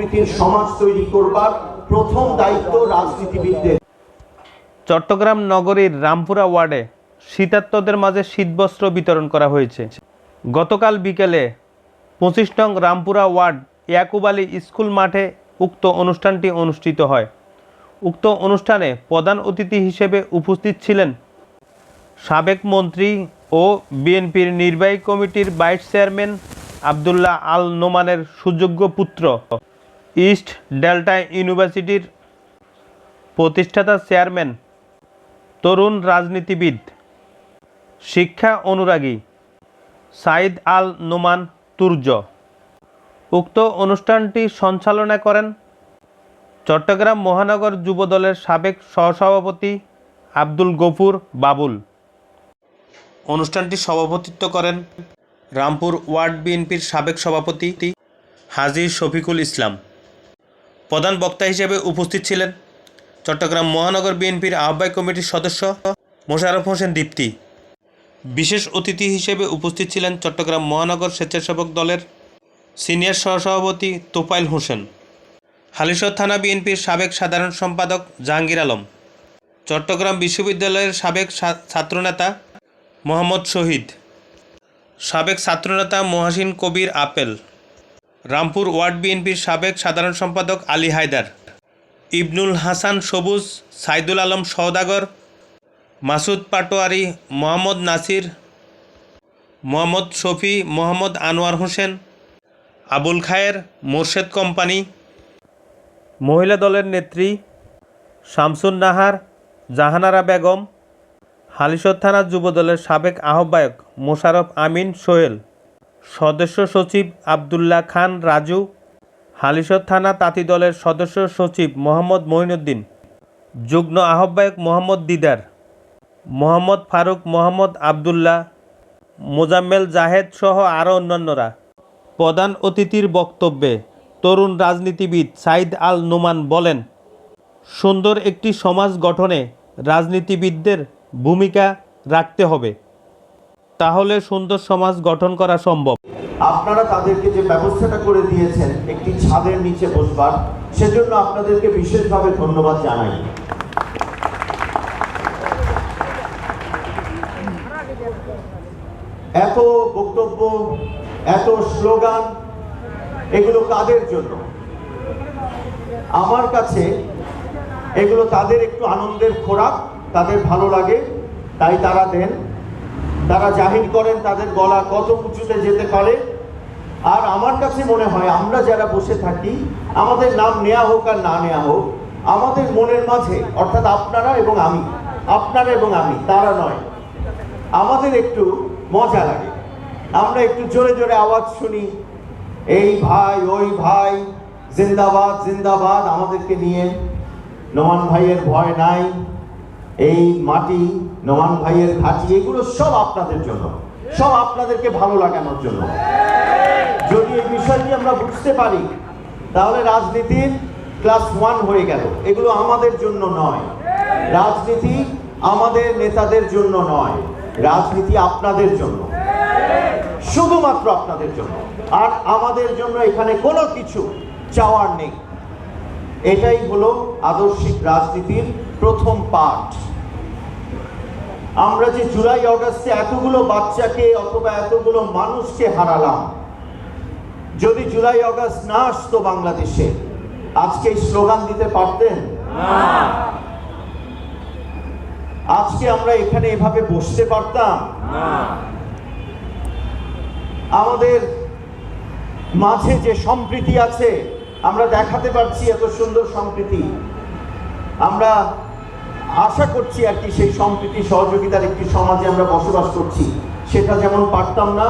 সম্প্রীতির সমাজ তৈরি করবার প্রথম দায়িত্ব রাজনীতিবিদদের। চট্টগ্রাম নগরীর রামপুরা ওয়ার্ডে শীতার্তদের মাঝে শীতবস্ত্র বিতরণ করা হয়েছে। গতকাল বিকেলে পঁচিশ নং রামপুরা ওয়ার্ড ইয়াকুব আলী স্কুল মাঠে উক্ত অনুষ্ঠানটি অনুষ্ঠিত হয়। উক্ত অনুষ্ঠানে প্রধান অতিথি হিসেবে উপস্থিত ছিলেন সাবেক মন্ত্রী ও বিএনপির নির্বাহী কমিটির ভাইস চেয়ারম্যান আবদুল্লাহ আল নোমানের সুযোগ্য পুত্র। ইস্ট ডেল্টা ইউনিভার্সিটির প্রতিষ্ঠাতা চেয়ারম্যান, তরুণ রাজনীতিবিদ, শিক্ষা অনুরাগী সাইদ আল নোমান তুর্য। উক্ত অনুষ্ঠানটি সঞ্চালনা করেন চট্টগ্রাম মহানগর যুবদলের সাবেক সহসভাপতি আব্দুল গফুর বাবুল। অনুষ্ঠানটি সভাপতিত্ব করেন রামপুর ওয়ার্ড বিএনপির সাবেক সভাপতি হাজি শফিকুল ইসলাম। প্রধান বক্তা হিসেবে উপস্থিত ছিলেন চট্টগ্রাম মহানগর বিএনপির আহ্বায়ক কমিটির সদস্য মোশাররফ হোসেন দীপ্তি। বিশেষ অতিথি হিসেবে উপস্থিত ছিলেন চট্টগ্রাম মহানগর স্বেচ্ছাসেবক দলের সিনিয়র সহসভাপতি তোফাইল হোসেন, হালিশহর থানা বিএনপির সাবেক সাধারণ সম্পাদক জাহাঙ্গীর আলম, চট্টগ্রাম বিশ্ববিদ্যালয়ের সাবেক ছাত্রনেতা মোহাম্মদ শহীদ, সাবেক ছাত্রনেতা মহাসিন কবির আপেল রামপুর ওয়ার্ড বিএনপির সাবেক সাধারণ সম্পাদক আলী হায়দার, ইবনুল হাসান সবুজ, সাইদুল আলম সওদাগর, মাসুদ পাটোয়ারি মোহাম্মদ নাসির, মোহাম্মদ শফি মোহাম্মদ আনোয়ার হোসেন, আবুল খায়ের মোর্শেদ কোম্পানি, মহিলা দলের নেত্রী শামসুন নাহার, জাহানারা বেগম হালিশর থানা যুবদলের সাবেক আহ্বায়ক মোশারফ আমিন সোহেল। সদস্য সচিব আবদুল্লাহ খান রাজু হালিশর থানা তাঁতি দলের সদস্য সচিব মোহাম্মদ মঈনুদ্দিন, যুগ্ম আহ্বায়ক মোহাম্মদ দিদার, মোহাম্মদ ফারুক মোহাম্মদ আবদুল্লাহ, মোজাম্মেল জাহেদ সহ আরও অন্যান্যরা। প্রধান অতিথির বক্তব্যে তরুণ রাজনীতিবিদ সাইদ আল নোমান বলেন, সুন্দর একটি সমাজ গঠনে রাজনীতিবিদদের ভূমিকা রাখতে হবে। তাহলে সুন্দর সমাজ গঠন করা সম্ভব। আপনারা তাদেরকে যে ব্যবস্থাটা করে দিয়েছেন, একটি ছাদের নিচে বসবার, সেজন্য আপনাদেরকে বিশেষভাবে ধন্যবাদ জানাই। এত বক্তব্য, এত স্লোগান, এগুলো কাদের জন্য? আমার কাছে এগুলো তাদের একটু আনন্দের খোরাক, তাদের ভালো লাগে, তাই তারা দেন। তারা জাহির করেন তাদের গলা কত উঁচুতে যেতে পারে। আর আমার কাছে মনে হয় আমরা যারা বসে থাকি, আমাদের নাম নেওয়া হোক আর না নেওয়া হোক, আমাদের মনের মাঝে, অর্থাৎ আপনারা এবং আমি, আপনারা এবং আমি, তারা নয়, আমাদের একটু মজা লাগে। আমরা একটু জোরে জোরে আওয়াজ শুনি, এই ভাই, ওই ভাই, জিন্দাবাদ জিন্দাবাদ আমাদেরকে নিয়ে। নোমান ভাইয়ের ভয় নাই। এই মাটি নোমান ভাইয়ের ঘাটি এগুলো সব আপনাদের জন্য। সব আপনাদেরকে ভালো লাগানোর জন্য। যদি এই বিষয়টি আমরা বুঝতে পারি, তাহলে রাজনীতির ক্লাস ওয়ান হয়ে গেল। এগুলো আমাদের জন্য নয়। রাজনীতি আমাদের নেতাদের জন্য নয়। রাজনীতি আপনাদের জন্য। শুধুমাত্র আপনাদের জন্য। আর আমাদের জন্য এখানে কোনো কিছু চাওয়ার নেই। এটাই হলো আদর্শিক রাজনীতির প্রথম পাঠ। আমরা যে জুলাই অগাস্টে এতগুলো বাচ্চাকে অথবা এতগুলো মানুষকে হারালাম যদি জুলাই অগাস্ট না আসতো বাংলাদেশে আজকে স্লোগান দিতে পারতেন? আজকে আমরা এখানে এভাবে বসতে পারতাম? আমাদের মাঝে যে সম্প্রীতি আছে আমরা দেখাতে পারছি এত সুন্দর সম্প্রীতি। আমরা আশা করছি আর কি সেই সম্প্রীতি, সহযোগিতার একটি সমাজে আমরা বসবাস করছি। সেটা যেমন পারতাম না,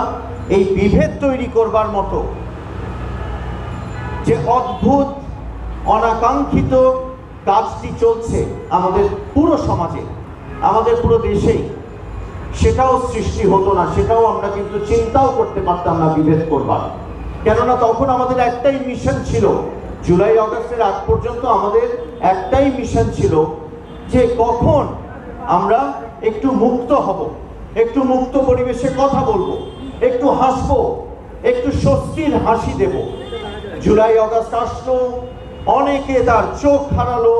এই বিভেদ তৈরি করবার মতো। যে অদ্ভুত, অনাকাঙ্ক্ষিত কাজটি চলছে আমাদের পুরো সমাজে, আমাদের পুরো দেশেই, সেটাও সৃষ্টি হতো না, সেটাও আমরা কিন্তু চিন্তাও করতে পারতাম না বিভেদ করবার। কেননা তখন আমাদের একটাই মিশন ছিল, জুলাই, অগস্টের আগ পর্যন্ত আমাদের একটাই মিশন ছিল যে কখন আমরা একটু মুক্ত হব, একটু মুক্ত পরিবেশে কথা বলব, একটু হাসবো, একটু স্বস্তির হাসি দেব। জুলাই অগস্ট আসলো, অনেকে তার চোখ হারালো,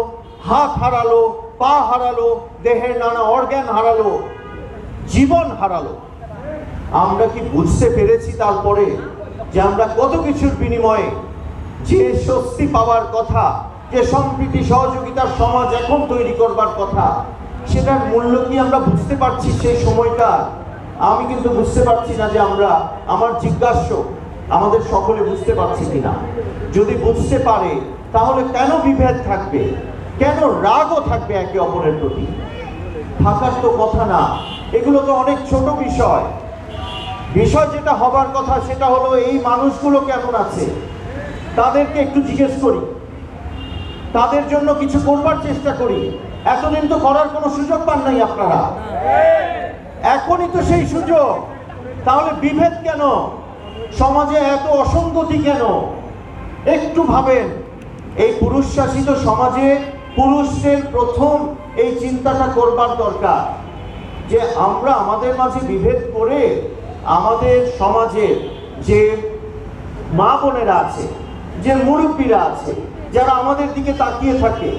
হাত হারালো, পা হারালো, দেহের নানা অর্গ্যান হারালো, জীবন হারালো। আমরা কি বুঝতে পেরেছি তারপরে যে আমরা কত কিছুর বিনিময়ে যে স্বস্তি পাওয়ার কথা যে সম্প্রীতি সহযোগিতার সমাজ এখন তৈরি করবার কথা, সেটার মূল্য কি আমরা বুঝতে পারছি সেই সময়টা? আমি কিন্তু বুঝতে পারছি না যে আমরা, আমার জিজ্ঞাস্য আমাদের সকলে বুঝতে পারছি কিনা। যদি বুঝতে পারে, তাহলে কেন বিভেদ থাকবে? কেন রাগও থাকবে একে অপরের প্রতি? থাকার তো কথা না। এগুলো তো অনেক ছোট বিষয়। বিষয় যেটা হবার কথা, সেটা হলো এই মানুষগুলো কেমন আছে? তাদেরকে একটু জিজ্ঞেস করি। তাদের জন্য কিছু করবার চেষ্টা করি। এতদিন তো করার কোনো সুযোগ পান নাই আপনারা। এখনই তো সেই সুযোগ। তাহলে বিভেদ কেন? সমাজে এত অসঙ্গতি কেন? একটু ভাবেন। এই পুরুষ শাসিত সমাজে পুরুষদের প্রথম এই চিন্তাটা করবার দরকার। যে আমরা আমাদের মাঝে বিভেদ করে আমাদের সমাজের যে মা বোনেরা আছে, যে মুরব্বীরা আছে যারা আমাদের দিকে তাকিয়ে থাকে,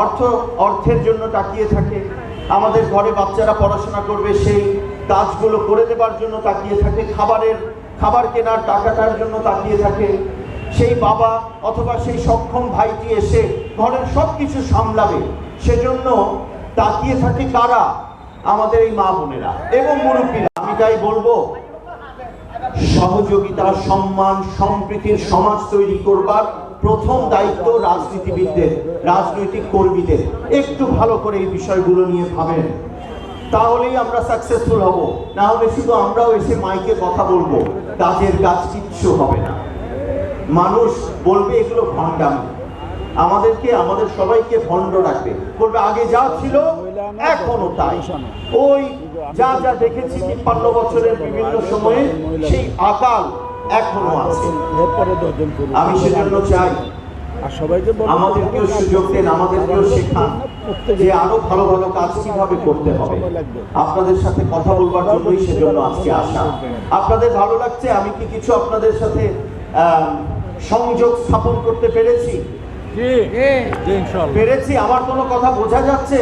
অর্থ, অর্থের জন্য তাকিয়ে থাকে, আমাদের ঘরে বাচ্চারা পড়াশোনা করবে, সেই কাজগুলো করে দেবার জন্য তাকিয়ে থাকে, খাবারের, খাবার কেনার টাকাটার জন্য তাকিয়ে থাকে, সেই বাবা অথবা সেই সক্ষম ভাইটি এসে ঘরের সব কিছু সামলাবে, সেজন্য তাকিয়ে থাকে কারা? আমাদের এই মা বোনেরা এবং মুরব্বীরা। আমি তাই বলব, সহযোগিতা, সম্মান, সম্প্রীতির সমাজ তৈরি করবার প্রথম দায়িত্ব রাজনীতিবিদদের, রাজনৈতিক কর্মীদের। একটু ভালো করে এই বিষয়গুলো নিয়ে ভাবেন। তাহলেই আমরা সাকসেসফুল হব। না হলে শুধু আমরাও এসে মাইকে কথা বলব। কাজের কাজ কিচ্ছু হবে না। মানুষ বলবে এগুলো ভণ্ডামি। আমাদেরকে, আমাদের সবাইকে ভণ্ড রাখবে। বলবে, আগে যা ছিল, এখনও তাই। ওই যা যা দেখেছি, তিপ্পান্ন বছরের বিভিন্ন সময়ে, সেই আকাল এখনও আছে। আমি সেজন্য চাই আমাদেরকেও সুযোগ দেন আমাদেরকেও শেখান যে আরও ভালো ভালো কাজ কীভাবে করতে হবে। আপনাদের সাথে কথা বলবার জন্যই সেজন্য আজকে আসা। আপনাদের ভালো লাগছে? আমি কি কিছু আপনাদের সাথে আহ, সংযোগ স্থাপন করতে পেরেছি? জি। জি। পেরেছি? আমার কোনো কথা বোঝা যাচ্ছে?